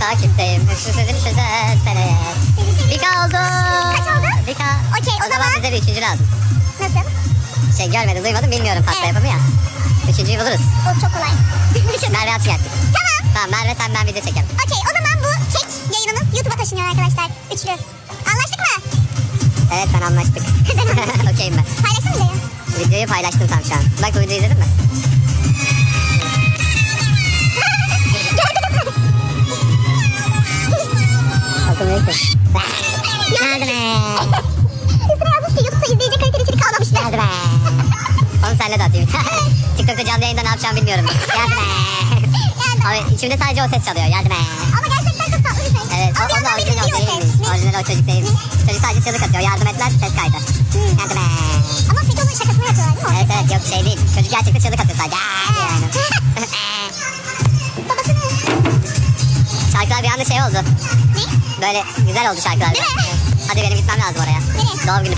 takipteyim. Şu sözünü çözsene. Dika oldu. Kaç oldu? Dika. Okey, o o zaman zaman- bize bir üçüncü lazım. Nasıl? Şey görmedim duymadım bilmiyorum pasta Evet. yapımı ya. Üçüncüyü buluruz. O çok kolay. Merve at gelsin. tamam. Tamam Merve sen ben video çekelim. Okey o zaman bu kek yayınımız YouTube'a taşınıyor arkadaşlar. Üçlü. Anlaştık mı? Evet ben anlaştık. Okeyim ben. Paylaşsın diyor? Videoyu paylaştım tam şu an. Bak bu videoyu izledin mi? Okumuyor ki. Yardım et. Üstüne yazmış ki YouTube'da izleyici kaliteli içerik kalmamış. Yardım et. Onu senle de atayım. TikTok'ta canlı yayında ne yapacağımı bilmiyorum. Et. Yardım. Abi içimde sadece o ses çalıyor. Yardım et. Ama gerçekten çok tatlı bir ses. Evet, o, o da orijinal üzüyor değil. ses. Ne? Orijinal o çocuk değil. Çocuk sadece çığlık atıyor. Yardım etler ses kaydı. Yardım et. Ama peki onun şakasını yapıyorlar değil mi? Evet evet yok şey değil. Çocuk gerçekten çığlık atıyor sadece. Yani. Şarkılar bir anda şey oldu. Ne? Böyle güzel oldu şarkılar. Değil mi? Hadi benim gitmem lazım oraya. Nereye? Doğum günü